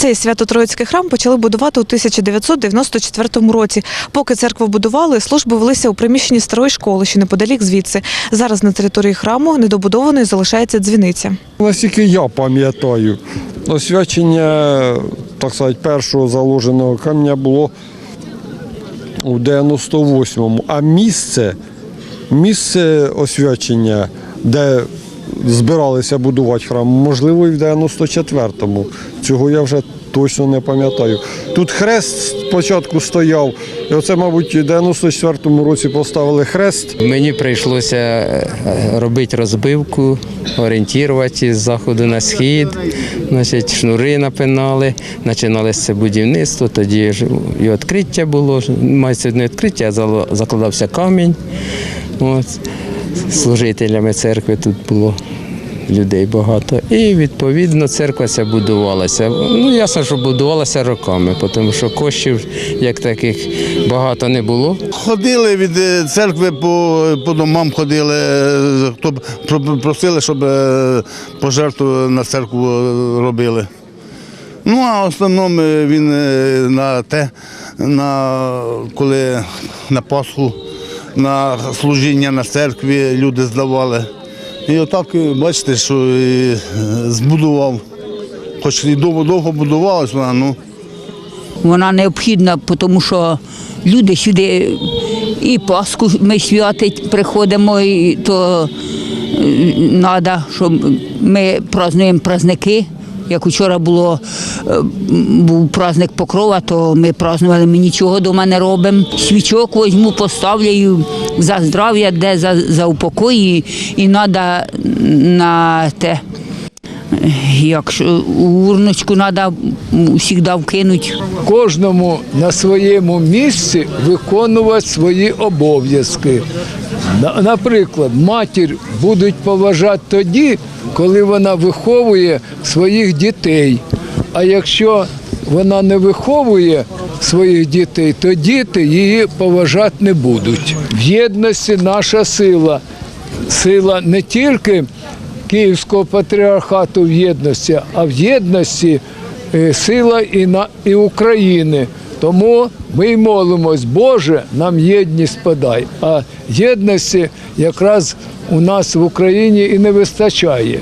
Цей свято-троїцький храм почали будувати у 1994 році. Поки церкву будували, служби велися у приміщенні старої школи, що неподалік звідси. Зараз на території храму недобудованою залишається дзвіниця. Наскільки я пам'ятаю, освячення, так сказати, першого заложеного камня було у 98-му, а місце, місце освячення, де збиралися будувати храм, можливо, і в 94-му. Цього я вже точно не пам'ятаю. Тут хрест спочатку стояв, і оце, мабуть, у 94-му році поставили хрест. Мені прийшлося е, робити розбивку, орієнтувати з заходу на схід, значить, шнури напинали, починалося будівництво, тоді ж і відкриття було, майже не відкриття, а закладався камінь. От. Служителями церкви тут було людей багато. І відповідно церква ця будувалася. Ну, ясно, що будувалася роками, тому що коштів як таких багато не було. Ходили від е, церкви по, по домам, ходили, е, хто просили, щоб е, пожертву на церкву робили. Ну, а в основному він на те, на, коли на Пасху, на служіння на церкві люди здавали. І отак, бачите, що е, збудував. Хоч і довго довго будувалась вона, ну. Вона необхідна, тому що люди сюди і Пасху ми святить приходимо, і то треба, щоб ми празднуємо праздники. Як вчора було е, був праздник покрова, то ми празднували, ми нічого вдома не робимо. Свічок возьму, поставлю за здрав'я, де за, за упокої, і треба на те. Якщо урночку треба завжди вкинути. кожному на своєму місці виконувати свої обов'язки. На- Наприклад, матір будуть поважати тоді, коли вона виховує своїх дітей. А якщо вона не виховує своїх дітей, то діти її поважати не будуть. В єдності наша сила. Сила не тільки Київського патріархату в єдності, а в єдності е, сила і, на, і України. Тому ми й молимось, Боже, нам єдність подай. А єдності якраз у нас в Україні і не вистачає.